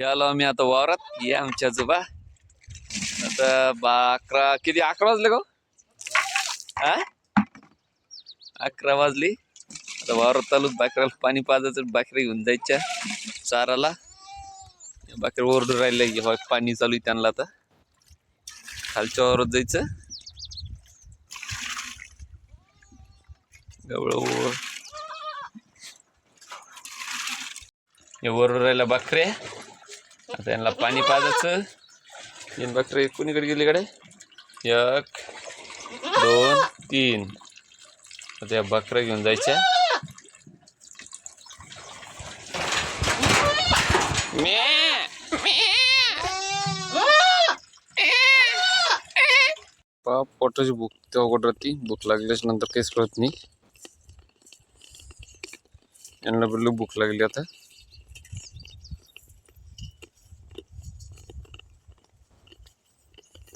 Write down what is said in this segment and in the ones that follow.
याला आम्ही आता वावरात. ये आमच्या आजोबा. आता बा अकरा किती? अकरा वाजले गो? हा? अकरा वाजली. आता वावरात चालू बाकऱ्याला पाणी पाजायचं बाकऱ्या घेऊन जायच्या चाराला. बाकऱ्या ओरडून राहिले पाणी चालू आहे त्यांना आता. खालच्या वावरात जायचं. गवळ हे वर राहिला बाकरे आता यांना पाणी पाजायचं. तीन बकरे कुणीकडे गेले कडे एक दोन तीन. आता या बकऱ्या घेऊन जायच्या. पा पोटाची भूक तेव्हा कुठं राहते? भूक लागल्याच्या नंतर काहीच कळत नाही. यांना बोललो भूक लागली आता पोटाची भूक लाव कुठं राहते इलायचीचं खायला तुम्ही बाई, इलायचीचं राहते बाई, इकडे एवढे येतात. नाही रे, खायला नाही. खाली कर,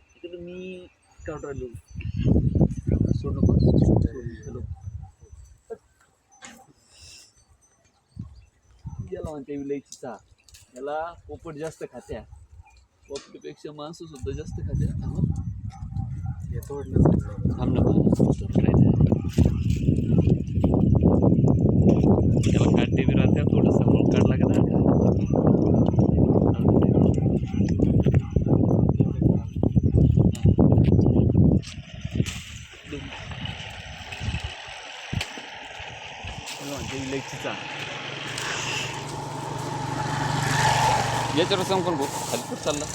इकडं मी काढून राहिलो सोड नको. नको. याला म्हणते विलायचीचा. याला पोपट जास्त खात्या. पोपटीपेक्षा माणसं सुद्धा जास्त खात्या. थांब थांब ना बा. इलायचीचा याच्यावर सांग कोण भाऊ खाली कुठं चालला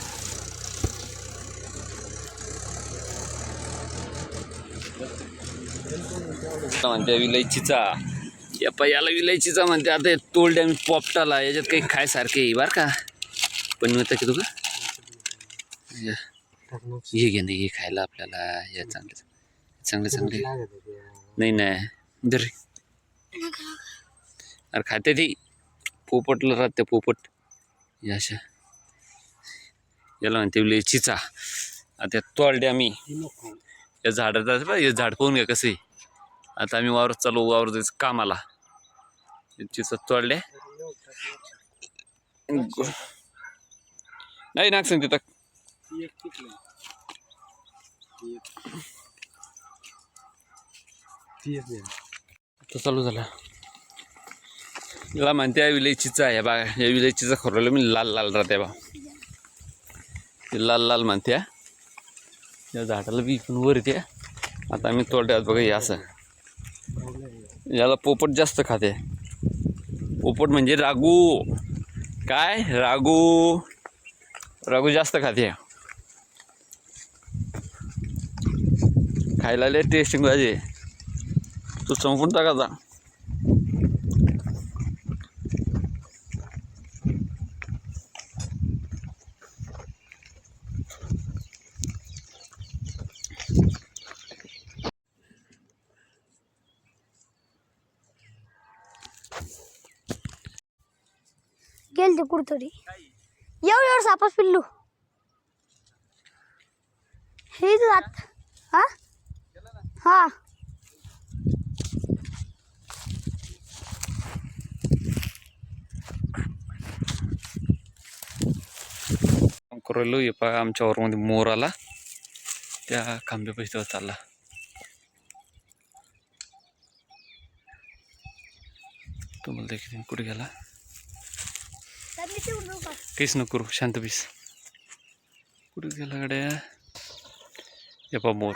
म्हणते विलायचीचा या पा याला विलायचीचा म्हणते. आता हे तोलड्या मी पोपटाला याच्यात काही खायसारखे आहे बरं का? पण मी की तुका या. हे घे नाही हे खायला आपल्याला या चांगले चांगले चांगले. नाही नाही. दर अरे खाते ती. पोपटला राहते पोपट या अशा. याला म्हणते लेचीचा आता तोडले आम्ही या झाडाचा हे झाड पाहून घ्या कसं. आहे आता आम्ही वावरत चालू वावर जायचं कामाला. चिचा तोडले नाही नाक सांग तिथं तो चालू झाला. याला म्हणते या विलायचीचा आहे बा या विलायचीचा खरवलं मी लाल लाल राहते बा ते लाल लाल म्हणते या झाडाला बी पण वर येते आता आम्ही तोडल्यात बघा हे असं. याला पोपट जास्त खाते. पोपट म्हणजे रागू. काय? रागू. रागू जास्त खाते. खायला लय टेस्टिंग पाहिजे చూస్తాం పుడతా కదా ಗೆಲ್ದು ಕುಡ್ತೋಡಿ ಯಾವ ಎರಡು ಸಾಪಸ್ ಪಿಲ್ಲು ಇದು ಹತ್ತು ಹಾಂ ಹಾಂ हा काम हे पहा आमच्या वरमध्ये मोर आला. त्या खांब्या पैसे चालला तुम्हाला देखील कुठे गेला? काहीच नको करू शांत बीस. कुठे गेला गड्या? हे पहा मोर.